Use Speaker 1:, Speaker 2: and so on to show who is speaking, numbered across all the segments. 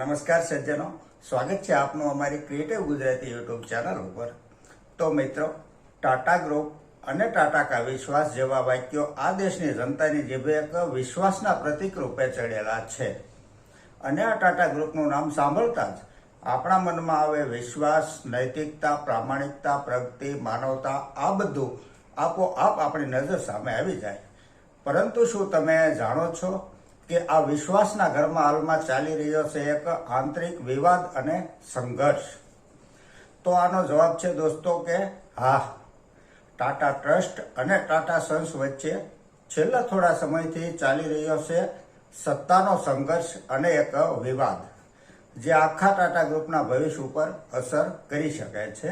Speaker 1: નમસ્કાર સજ્જનો. સ્વાગત છે આપનું અમારી ક્રિએટિવ ગુજરાતી યુટ્યુબ ચેનલ ઉપર. તો મિત્રો, ટાટા ગ્રુપ અને ટાટા કા વિશ્વાસ જેવા વાક્યો આ દેશની જનતાની જીભે એક વિશ્વાસના પ્રતિક રૂપે ચડેલા છે. અને આ ટાટા ગ્રુપનું નામ સાંભળતા જ આપણા મનમાં આવે વિશ્વાસ, નૈતિકતા, પ્રામાણિકતા, પ્રગતિ, માનવતા, આ બધું આપોઆપ આપણી નજર સામે આવી જાય. પરંતુ શું તમે જાણો છો કે આ વિશ્વાસના ઘરમાં હાલમાં ચાલી રહ્યો છે એક આંતરિક વિવાદ અને સંઘર્ષ. તો આનો જવાબ છે દોસ્તો કે હા, ટાટા ટ્રસ્ટ અને ટાટા સન્સ વચ્ચે છેલ્લા થોડા સમયથી ચાલી રહ્યો છે સત્તાનો સંઘર્ષ અને એક વિવાદ, જે આખા ટાટા ગ્રુપના ભવિષ્ય ઉપર અસર કરી શકે છે.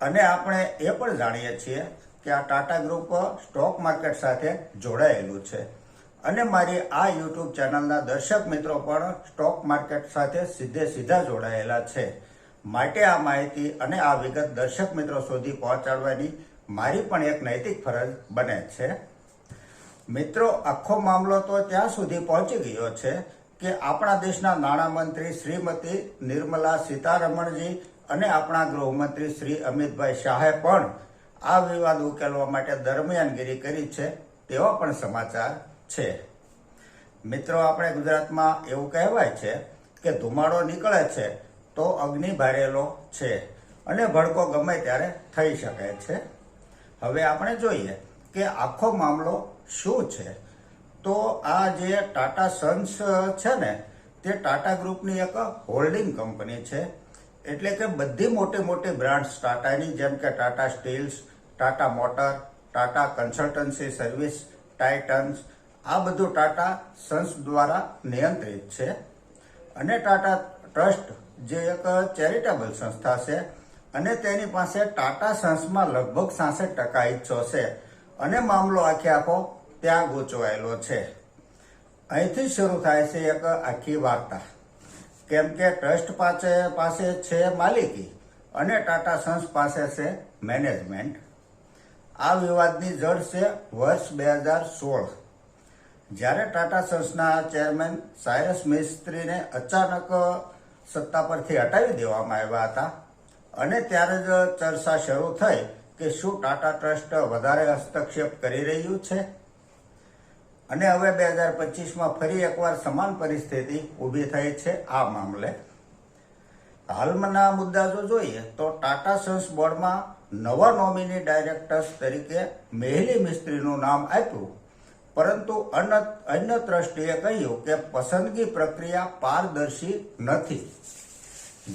Speaker 1: અને આપણે એ પણ જાણીએ છીએ કે આ ટાટા ગ્રુપ સ્ટોક માર્કેટ સાથે જોડાયેલું છે. અને મારી આ યુટ્યુબ ચેનલના દર્શક મિત્રો પણ સ્ટોક માર્કેટ સાથે સીધે સીધા જોડાયેલા છે. માટે આ માહિતી અને આ વિગત દર્શક મિત્રો સુધી પહોંચાડવાની મારી પણ એક નૈતિક ફરજ બને છે. મિત્રો, આખો મામલો તો ત્યાં સુધી પહોંચી ગયો છે કે આપણા દેશના નાણામંત્રી શ્રીમતી નિર્મલા સીતારમણજી અને આપણા ગૃહમંત્રી શ્રી અમિતભાઈ શાહે પણ આ વિવાદ ઉકેલવા માટે દરમિયાનગીરી કરી છે. તેવા પણ સમાચાર છે. મિત્રો, આપણે ગુજરાતમાં એવું કહેવાય છે કે ધુમાડો નીકળે છે તો અગ્નિ ભારેલો છે અને ભડકો ગમે ત્યારે થઈ શકે છે. હવે આપણે જોઈએ કે આખો મામલો શું છે. તો આ જે ટાટા સન્સ છે ને, તે ટાટા ગ્રુપની એક હોલ્ડિંગ કંપની છે. એટલે કે બધી મોટી મોટી બ્રાન્ડ્સ ટાટાની, જેમ કે Tata steels, Tata motor, Tata consultancy service, titans આ બધું ટાટા સન્સ દ્વારા નિયંત્રિત છે. અને ટાટા ટ્રસ્ટ જે એક ચેરિટેબલ સંસ્થા છે અને તેની પાસે ટાટા સન્સમાં લગભગ સાસઠ ટકા હિસ્સો છે. અને મામલો આખે આખો ત્યાં ગોચવાયેલો છે. અહીંથી શરૂ થાય છે એક આખી વાર્તા. કેમ કે ટ્રસ્ટ પાસે પાસે છે માલિકી અને ટાટા સન્સ પાસે છે મેનેજમેન્ટ. આ વિવાદની જડ છે વર્ષ બે હજાર સોળ. જ્યારે ટાટા સન્સના ચેરમેન સાયરસ મિસ્ત્રીને અચાનક સત્તા પરથી હટાવી દેવામાં આવ્યા હતા અને ત્યારે જ ચર્ચા શરૂ થઈ કે શું ટાટા ટ્રસ્ટ વધારે હસ્તક્ષેપ કરી રહ્યું છે. અને હવે બે હજાર પચીસમાં ફરી એકવાર સમાન પરિસ્થિતિ ઊભી થઈ છે આ મામલે. હાલમાંના મુદ્દા જો જોઈએ તો ટાટા સન્સ બોર્ડમાં નવા નોમિની ડાયરેક્ટર્સ તરીકે મેહલી મિસ્ત્રીનું નામ આપ્યું પરંતુ અન્ય ટ્રસ્ટીએ કહ્યું કે પસંદગી પ્રક્રિયા પારદર્શી નથી.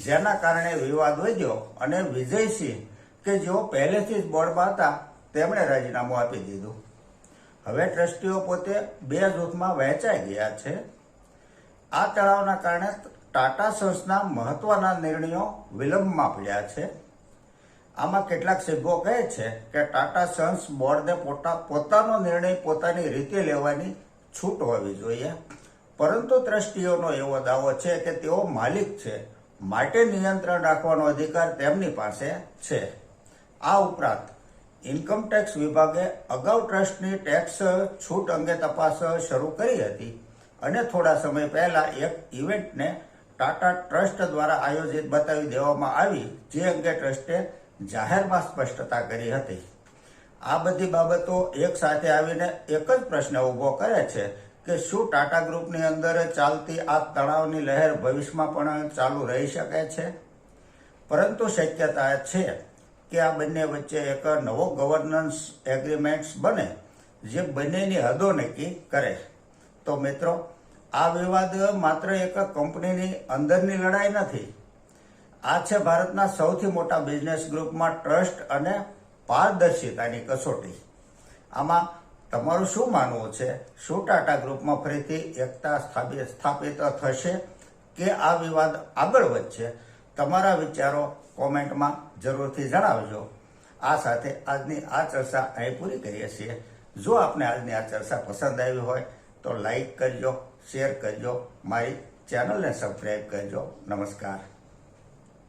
Speaker 1: જેના કારણે વિવાદ વધ્યો અને વિજયસિંહ, કે જેઓ પહેલેથી જ બોર્ડમાં હતા, તેમણે રાજીનામું આપી દીધું. હવે ટ્રસ્ટીઓ પોતે બે જૂથમાં વહેંચાઈ ગયા છે. આ તણાવના કારણે ટાટા સન્સના મહત્વના નિર્ણયો વિલંબમાં પડ્યા છે. આમાં કેટલાક સિદ્ધો કહે છે કે ટાટા સન્સ બોર્ડને પોતા, પોતાનો નિર્ણય પોતાની રીતે લેવાની છૂટ હોવી જોઈએ. પરંતુ ટ્રસ્ટીઓનો એવો દાવો છે કે તેઓ માલિક છે, માટે નિયંત્રણ રાખવાનો અધિકાર તેમની પાસે છે. આ ઉપરાંત, ઇન્કમ ટેક્સ વિભાગે અગાઉ ટ્રસ્ટની ટેક્સ છૂટ અંગે તપાસ શરૂ કરી હતી અને થોડા સમય પહેલા એક ઇવેન્ટને ટાટા ટ્રસ્ટ દ્વારા આયોજિત બતાવી દેવામાં આવી, જે અંગે ટ્રસ્ટે જાહેરમાં સ્પષ્ટતા કરી હતી. આ બધી બાબતો એક સાથે આવીને એક જ પ્રશ્ન ઊભો કરે છે કે શું ટાટા ગ્રુપની અંદર ચાલતી આ તણાવની લહેર ભવિષ્યમાં પણ ચાલુ રહી શકે છે? પરંતુ શક્યતા છે કે આ બંને વચ્ચે એક નવો ગવર્નન્સ એગ્રીમેન્ટ્સ બને જે બંનેની હદો નક્કી કરે. તો મિત્રો, આ વિવાદ માત્ર એક કંપનીની અંદરની લડાઈ નથી આ છે ભારતના સૌથી મોટા બિઝનેસ ગ્રુપમાં ટ્રસ્ટ અને પારદર્શિતાની કસોટી. આમાં તમારું શું માનવું છે? શું ટાટા ગ્રુપમાં ફરીથી એકતા સ્થાપિત થશે? કે આ વિવાદ આગળ વધશે? તમારા વિચારો કોમેન્ટમાં જરૂરથી જણાવજો. આ સાથે આજની આ ચર્ચા અહીં પૂરી કરીએ છીએ. જો આપને આજની આ ચર્ચા પસંદ આવી હોય, તો લાઈક કરજો, શેર કરજો, મારી ચેનલને સબસ્ક્રાઈબ કરજો. નમસ્કાર.